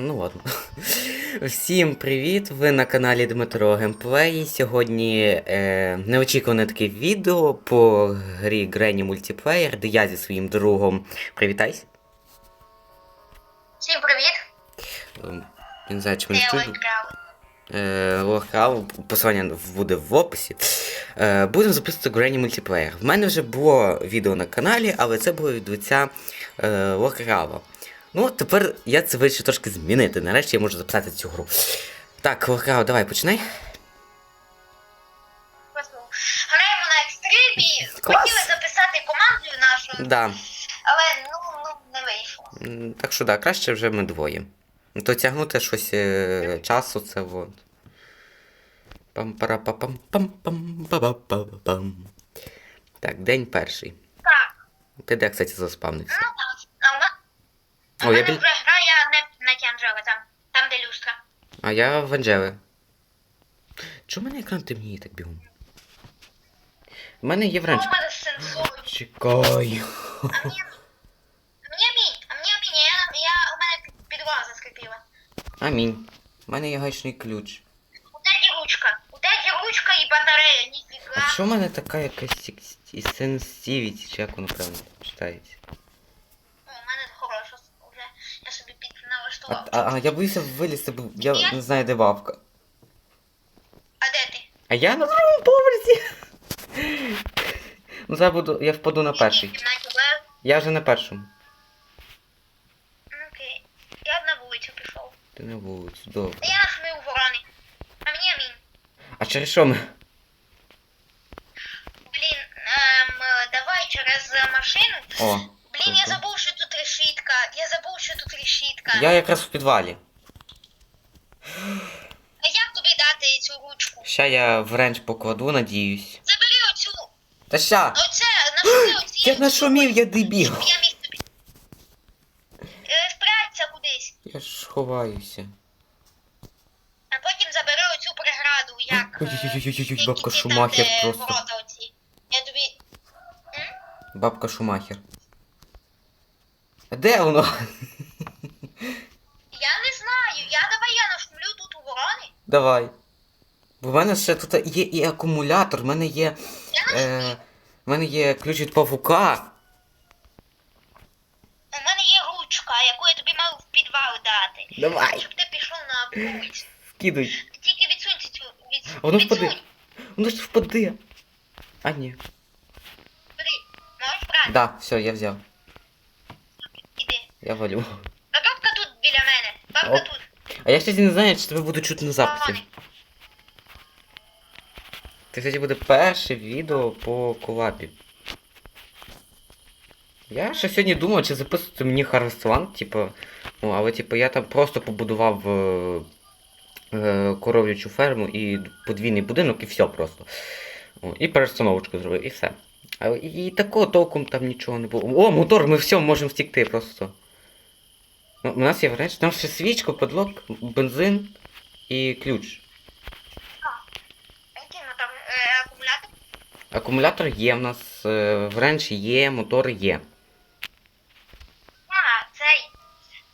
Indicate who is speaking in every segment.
Speaker 1: Ну ладно. Всім привіт! Ви на каналі Дмитро Геймплей. Сьогодні е, неочікуване таке відео по грі Granny Multiplayer, де я зі своїм другом. Привітайся.
Speaker 2: Всім привіт!
Speaker 1: Я не знаю, чи мене чути. Е, посилання буде в описі. Е, будемо записувати Granny Multiplayer. В мене вже було відео на каналі, але це було від лиця е, Лохрава. Ну, тепер я це вирішив трошки змінити. Нарешті я можу записати цю гру. Так, Лохрав, давай починай.
Speaker 2: Граємо на екстримі.
Speaker 1: Клас.
Speaker 2: Хотіли записати команду нашу,
Speaker 1: Да.
Speaker 2: але ну, ну не вийшло.
Speaker 1: М, Так що да, краще вже ми двоє. Ну, То тягнути щось е, часу це вот. пам пара па пам пам пам па па па пам Так, день перший.
Speaker 2: Так,
Speaker 1: Ти де, кстати, заспавнився?
Speaker 2: ну так. А
Speaker 1: О, я
Speaker 2: мене
Speaker 1: біль...
Speaker 2: вже грає не на Тянджеле, там, там де люстра.
Speaker 1: А я в Анджели. Чому в мене екран темніє так бігом? У мене є
Speaker 2: Ну,
Speaker 1: вранч.
Speaker 2: у мене сенсор.
Speaker 1: Чекай.
Speaker 2: А мені, а мені амінь, а мені амінь, я, я, у мене підлога заскрипіла.
Speaker 1: Амінь. У мене є гаечний ключ.
Speaker 2: У Теді ручка, у Теді ручка і батарея,
Speaker 1: А
Speaker 2: ніфіга.
Speaker 1: що в мене така якась сенсивіті, чи як воно правильно читається?
Speaker 2: О, у мене хороша вже, я собі під
Speaker 1: А, а, а я боюся вилізти, бо я не знаю, де бабка.
Speaker 2: А де ти?
Speaker 1: А я на другому поверсі. Ну, зараз буду, я впаду на перший.
Speaker 2: Кімнаті Б.
Speaker 1: Я вже на першому.
Speaker 2: Окей. Я б на вулицю пішов.
Speaker 1: Ти на вулицю, добре.
Speaker 2: Та я нажмив ворони. А мені амінь.
Speaker 1: А через що ми?
Speaker 2: Блін, ем, давай через е, машину.
Speaker 1: О.
Speaker 2: Блін, я
Speaker 1: Добре.
Speaker 2: забув, решітка. Я
Speaker 1: якраз в підвалі.
Speaker 2: А як тобі дати цю ручку?
Speaker 1: Ща я в ренч покладу, надіюсь.
Speaker 2: Забери оцю.
Speaker 1: Та ща!
Speaker 2: Оце, нашумі оці.
Speaker 1: Я нашумів, я дебіл.
Speaker 2: Щоб я міг тобі. Е, кудись.
Speaker 1: Я ж ховаюся.
Speaker 2: А потім забери оцю преграду, як. е,
Speaker 1: Ой-ой-ой-ой-ой,
Speaker 2: які
Speaker 1: бабка
Speaker 2: ці там,
Speaker 1: Шумахер
Speaker 2: де
Speaker 1: просто.
Speaker 2: Ворота оці. Я тобі.
Speaker 1: Бабка Шумахер. А де воно?
Speaker 2: Я не знаю. Я давай я нашумлю тут у ворони.
Speaker 1: Давай. Бо в мене ще тут є і акумулятор, в мене є. Е, в мене є ключ від павука.
Speaker 2: У мене є ручка, яку я тобі мав в підвал дати.
Speaker 1: Давай.
Speaker 2: Щоб ти пішов на вулицю.
Speaker 1: Вкидай.
Speaker 2: Тільки відсунься цю від...
Speaker 1: Воно
Speaker 2: відсунь.
Speaker 1: впаде. Воно ж впаде. А ні.
Speaker 2: Бери. Можеш брати?
Speaker 1: Да, все, я взяв.
Speaker 2: Іди.
Speaker 1: Я валю.
Speaker 2: А бабка тут біля мене. Бабка
Speaker 1: Оп.
Speaker 2: тут.
Speaker 1: А я, кстати, не знаю, чи тебе буду чути на записі. Це, кстати, буде перше відео по колабі. Я ще сьогодні думав, чи записувати мені Харвестland, типу. Ну, але типу я там просто побудував е, е, коров'ячу ферму і подвійний будинок, і все просто. О, і перестановочку зробив, і все. А, і, і такого толком там нічого не було. О, мотор, ми все можемо втікти просто. Ну, у нас є вреч, там ще свічка, подлок, бензин і ключ.
Speaker 2: Ну там е, акумулятор?
Speaker 1: Акумулятор є в нас, е, є, мотор є.
Speaker 2: А, цей.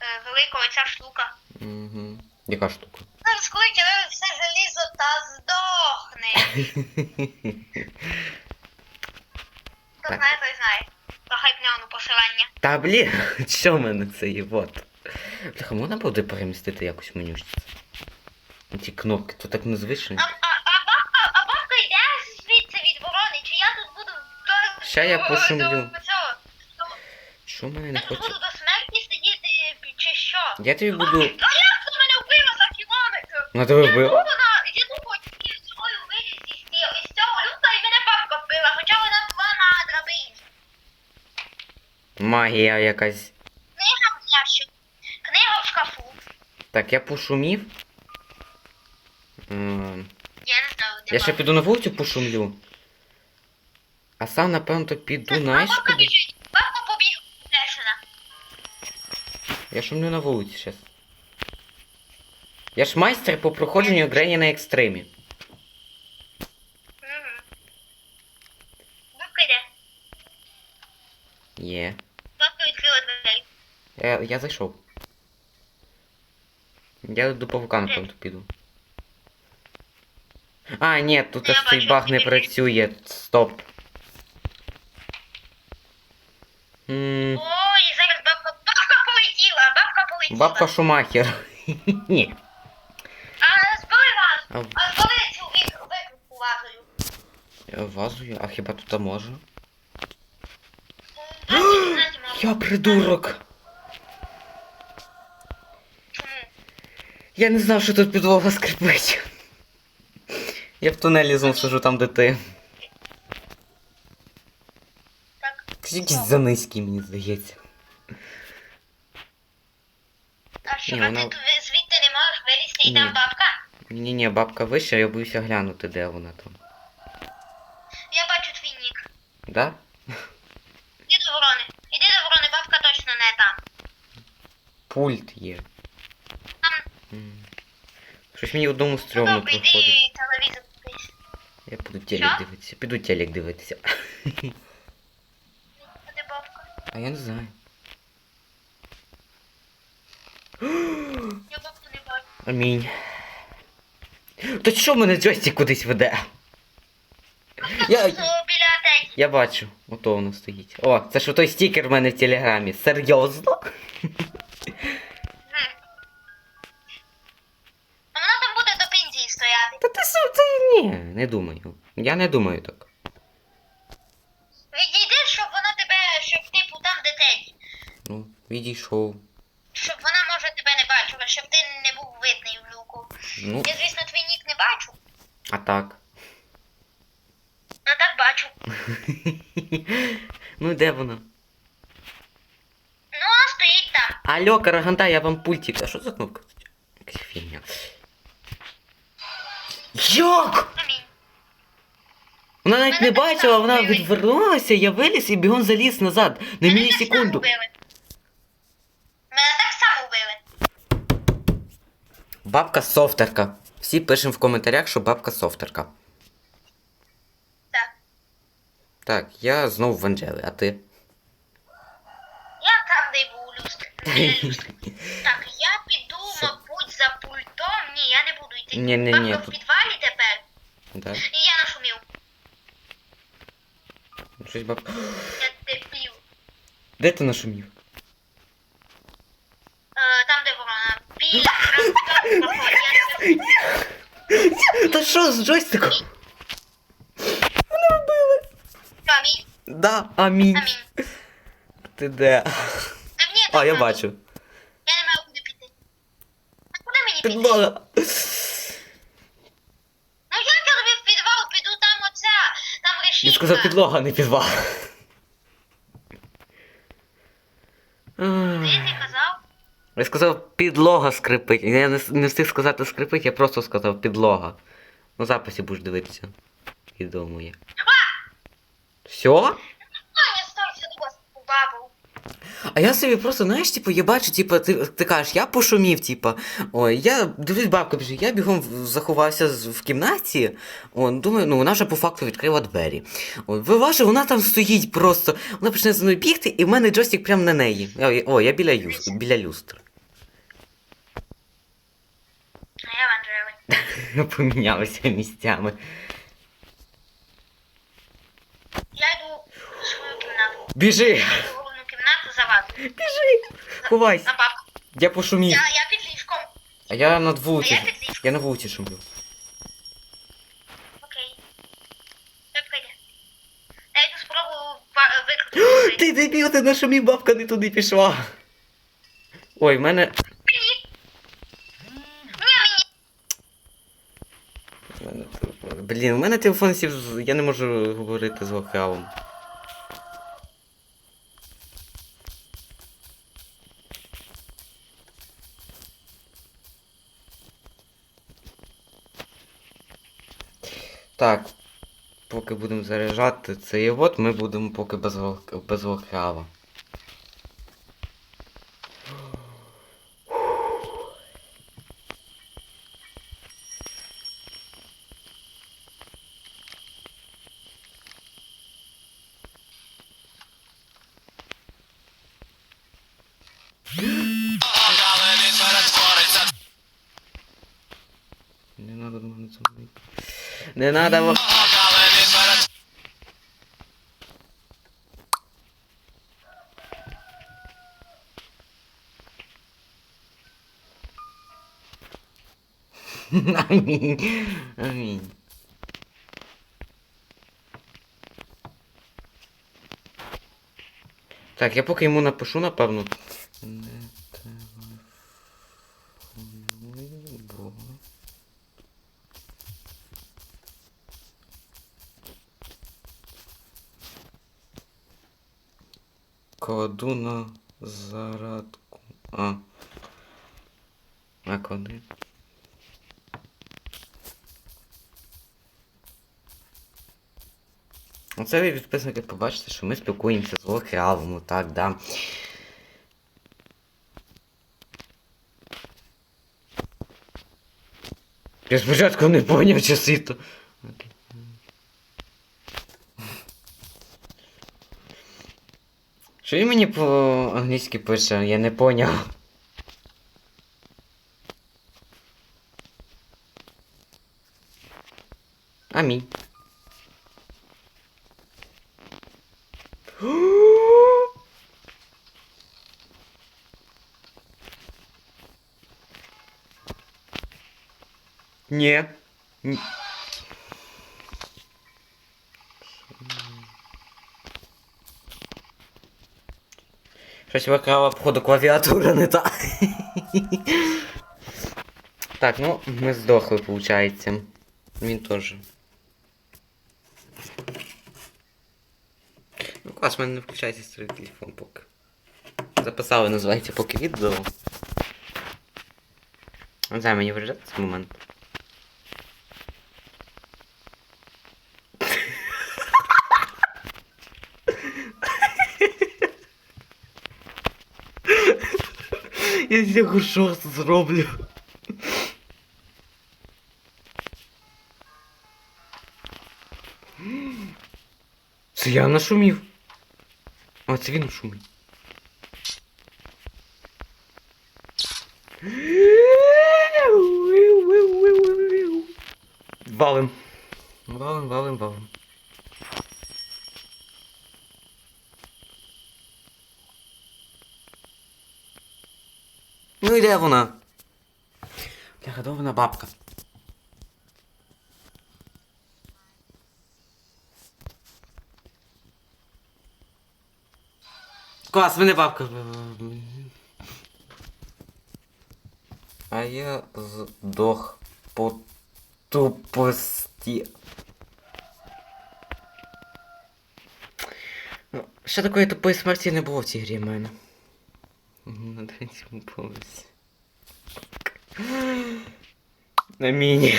Speaker 2: Е, велика оця штука.
Speaker 1: Угу. Яка штука?
Speaker 2: Зараз коли тебе все желізо та здохне. Хто знає, той знає. Про хайпнеону посилання.
Speaker 1: Та блін, що в мене це є? Вот. Бляха, можна буде перемістити якось менюшці? Ці кнопки, то так незвично.
Speaker 2: А, а, а бабка, а бабка йде звідси від ворони, чи я тут буду до...
Speaker 1: Ща я пошумлю. Що в мене
Speaker 2: Я тут
Speaker 1: хоче?
Speaker 2: буду до смерті сидіти, чи що?
Speaker 1: Я тобі буду.
Speaker 2: а як ти мене вбила за кілометр?
Speaker 1: На тебе
Speaker 2: Я
Speaker 1: вбив?
Speaker 2: думала, я думала, тільки з цього виліз із цього- із цього люта, і мене бабка вбила, хоча вона була на драбині.
Speaker 1: Магія якась. Так, я пошумів. М,
Speaker 2: Я не знаю, де
Speaker 1: Я ще
Speaker 2: бабка.
Speaker 1: піду на вулицю пошумлю. А сам, напевно, піду,
Speaker 2: А
Speaker 1: знаєш
Speaker 2: бабка
Speaker 1: куди?
Speaker 2: біжить. Бабка Лешина.
Speaker 1: Я шумлю на вулиці зараз. Я ж майстер по проходженню Грені на екстримі.
Speaker 2: Мгм. Бабка йде.
Speaker 1: Є.
Speaker 2: Бабка відкрила двері.
Speaker 1: Я, я зайшов. Я до павука, напевно, піду. А, ні, тут аж цей баг не працює. Стоп. М,
Speaker 2: Ой, зараз бабка. Бабка полетіла, бабка полетіла.
Speaker 1: Бабка Шумахер. Ні.
Speaker 2: А збили вас.
Speaker 1: А
Speaker 2: А збили цю вик- викрутку вазою.
Speaker 1: е, вазою? А хіба тут може? Я придурок. Я не знав, що тут підлога скрипить. Я в тунелі знов сижу там, де ти.
Speaker 2: Так.
Speaker 1: Ти якийсь занизький, мені здається.
Speaker 2: А що,
Speaker 1: Ні,
Speaker 2: а
Speaker 1: вона-
Speaker 2: ти тут звідти не можеш вилізти і
Speaker 1: Ні.
Speaker 2: там бабка?
Speaker 1: Ні, ні, бабка вища, я боюся глянути, де вона там.
Speaker 2: Я бачу твій нік.
Speaker 1: Да?
Speaker 2: Іди до ворони. Іди до ворони, бабка точно не там.
Speaker 1: Пульт є. Щось мені одному стрьомно
Speaker 2: йди
Speaker 1: проходить.
Speaker 2: телевізор дивись.
Speaker 1: Я буду телек дивитися. Піду телек дивитися.
Speaker 2: А де бабка?
Speaker 1: А я не знаю.
Speaker 2: Я бабку не бачу.
Speaker 1: Амінь. То що мене джойстик кудись веде? Я, я бачу, ото воно стоїть. О, це ж той стікер в мене в телеграмі. Серйозно? Ні, не думаю. Я не думаю так.
Speaker 2: Відійди, щоб вона тебе, щоб типу там дитині.
Speaker 1: Ну, відійшов.
Speaker 2: Щоб вона, може, тебе не бачила, щоб ти не був видний в люку.
Speaker 1: Ну,
Speaker 2: Я, звісно, твій нік не бачу.
Speaker 1: а так.
Speaker 2: Ну так бачу.
Speaker 1: ну де вона?
Speaker 2: Ну, вона стоїть там.
Speaker 1: Алло, Караганта, я вам пультик. А що за кнопка? Якась фігня. Як? Вона навіть не бачила, вона відвернулася, я виліз і бігом заліз назад. На мілісекунду.
Speaker 2: Мене так само вбили.
Speaker 1: Бабка софтерка. Всі пишемо в коментарях, що бабка софтерка.
Speaker 2: Так.
Speaker 1: Так, я знову в Анджели, а ти?
Speaker 2: Я там, де був люстр. Так, я піду, мабуть, за пультом. Ні, я не буду йти.
Speaker 1: Ні-ні-ні,
Speaker 2: Бабка в
Speaker 1: тут-. Да?
Speaker 2: І я нашумів.
Speaker 1: Щось баб...
Speaker 2: Я дебіл.
Speaker 1: Де ти нашумів?
Speaker 2: Е, там, де ворона. Біля транспортного. Я
Speaker 1: Та що з джойстиком?
Speaker 2: Амінь.
Speaker 1: Да, амінь.
Speaker 2: Амінь.
Speaker 1: Ти де?
Speaker 2: Та мені
Speaker 1: А, я
Speaker 2: там
Speaker 1: бачу.
Speaker 2: Я не маю куди піти. А куди мені піти?
Speaker 1: Підлога.
Speaker 2: Ну як я тобі в підвал піду там оця, там решітка.
Speaker 1: Він сказав підлога, а не підвал.
Speaker 2: Ти не казав?
Speaker 1: Я сказав підлога скрипить. Я не, не встиг сказати скрипить, я просто сказав підлога. На записі будеш дивитися. Відомо є. Все?
Speaker 2: А, я стався до вас у бабу.
Speaker 1: А я собі просто, знаєш, типу, я бачу, типу, ти, ти кажеш, я пошумів, типу. Ой, я дивлюсь, бабка біжить, я бігом заховався в кімнаті. О, думаю, ну вона вже по факту відкрила двері. Ой, виважу, вона там стоїть просто. Вона почне за мною бігти, і в мене джойстик прямо на неї. Ой, О, я біля юс, біля люстри. Помінялися місцями.
Speaker 2: Я йду в свою кімнату.
Speaker 1: Біжи!
Speaker 2: Я йду в головну кімнату за вас.
Speaker 1: Біжи! Ховайся!
Speaker 2: На бабку.
Speaker 1: Я пошумів.
Speaker 2: Я, я під ліжком.
Speaker 1: А я над
Speaker 2: А
Speaker 1: вулицею.
Speaker 2: я під ліжком.
Speaker 1: Я на вулиці шумлю.
Speaker 2: Окей. Все прийде. Я йду спробую викрутити.
Speaker 1: Ти дебіл, ти нашумів, бабка не туди пішла. Ой, в мене. В мене телефон- Блін, у мене телефон сів. з- Я не можу говорити з вокалом. Так, поки будемо заряджати цей от, ми будемо поки без, без вокала. Не надо во... Амінь. Амінь. Так, я поки йому напишу, напевно. Кладу на зарядку. А. А куди? Оце ви підписники побачите, що ми спілкуємося з Лохреалом, ну так, да. Я спочатку не поняв часи то. Що він мені по-англійськи пише, я не поняв. Амінь. Ні. Щось викрала, походу, клавіатура не та. Так, ну, ми здохли, виходить. Він теж. Ну клас, в мене не включається старий телефон поки. Записали, називається поки відео. Не знаю, мені виражати цей момент. Я з нього зроблю. Це я нашумів. А, це він шумить. Валим. Валим, валим, валим. Ну і де вона? Бляха, де вона бабка? Клас, мене бабка. А я здох по тупості. Ну, Ще такої тупої смерті не було в цій грі в мене. На третьому поверсі. На міні.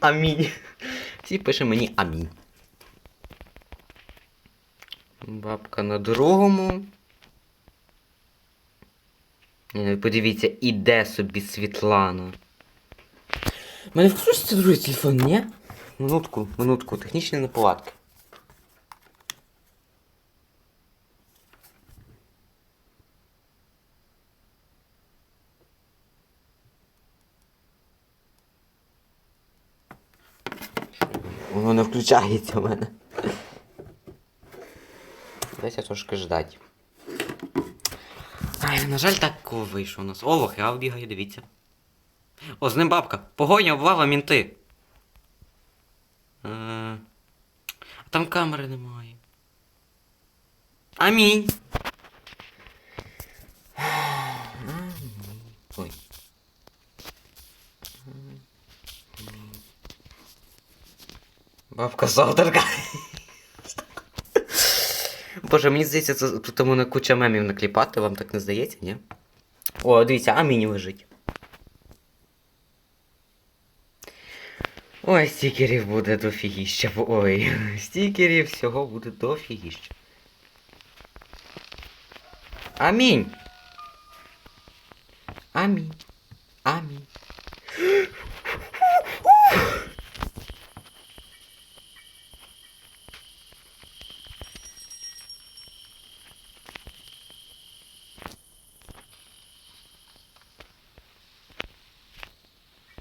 Speaker 1: Амінь. Всі пише мені амінь. Бабка на другому. Е, Подивіться, іде собі Світлана. У мене включиться другий телефон, ні? Минутку, минутку, технічні неполадки. Воно не включається в мене. Дайте трошки ждать. Ай, на жаль, так вийшов у нас. О, лохрал бігає, дивіться. О, з ним бабка. Погоня, облава, мінти. Е, А там камери немає. Амінь. Ой. Бабка завтрака. Боже, мені здається, це тут мене куча мемів накліпати, вам так не здається, ні? О, дивіться, амінь лежить. Ой, стікерів буде дофігіща. Ой, стікерів всього буде дофігіща. Амінь. Амінь. Амінь.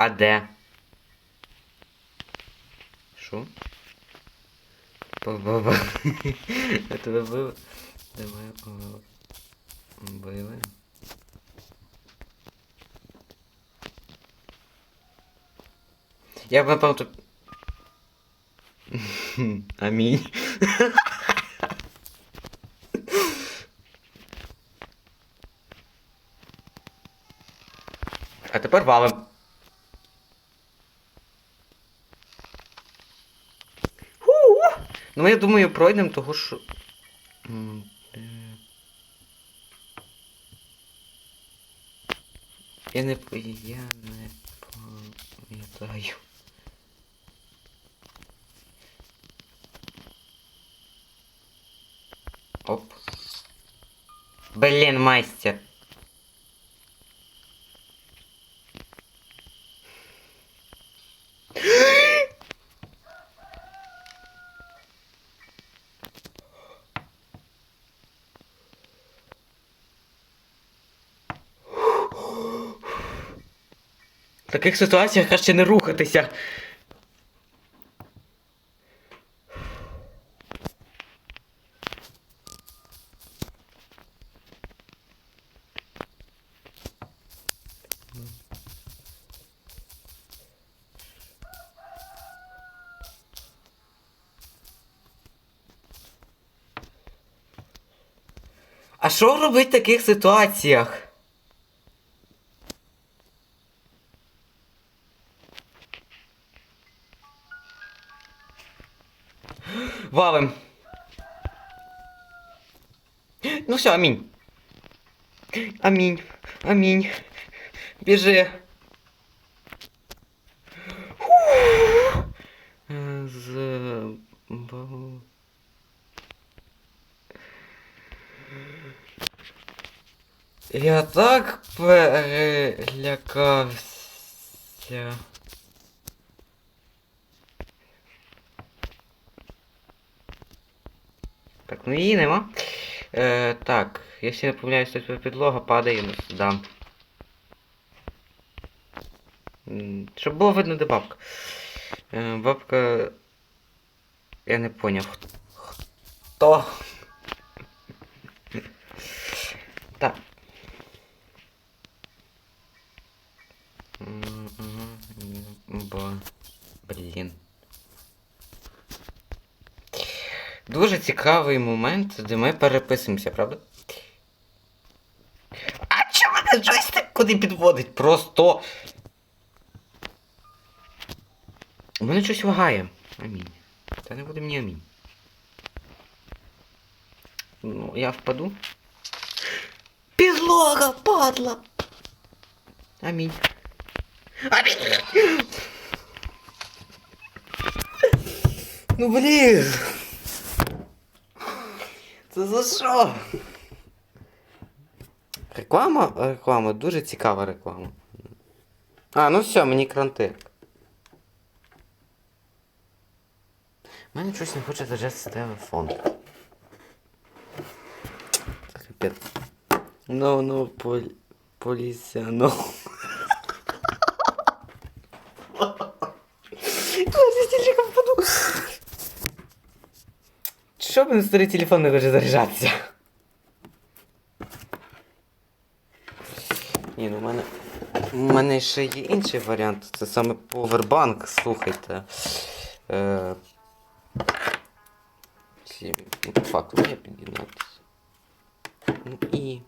Speaker 1: А де? Що? Ба-ба-ба. Я тебе бив. Давай били. Я б напевно тут. Амінь. А тепер валим. Ну, я думаю, пройдемо того, що. Я не я не пам'ятаю. Оп. Блін, майстер. Таких ситуаціях краще не рухатися. А що робити в таких ситуаціях? Валим. Ну все, амінь. Амінь. Амінь. Біжи. Фух. Е, З... бо- Я так перелякався. Ну її нема. Е, так, якщо не помиляюсь, то підлога падає ну, сюди. Щоб було видно, де бабка. Е, бабка. Я не поняв. Хто? Так. Бо. Блін. Дуже цікавий момент, де ми переписуємося, правда? А чому мене джойстик куди підводить? Просто. У мене щось вагає. Амінь. Та не буде мені амінь. Ну, я впаду. Підлога, падла! Амінь. Амінь! Ну блін! Це за що? Реклама? Реклама, дуже цікава реклама. А, ну все, мені кранти. У мене щось не хоче заряджатися телефон. Капець. Ну, ну, поль... поліція, ну. Я стільки впаду. Що б старий телефон не хоче заряджатися? Ні, ну в мене. У мене ще є інший варіант. Це саме повербанк, слухайте. Е... Ну, по під'єднатися. Ну і.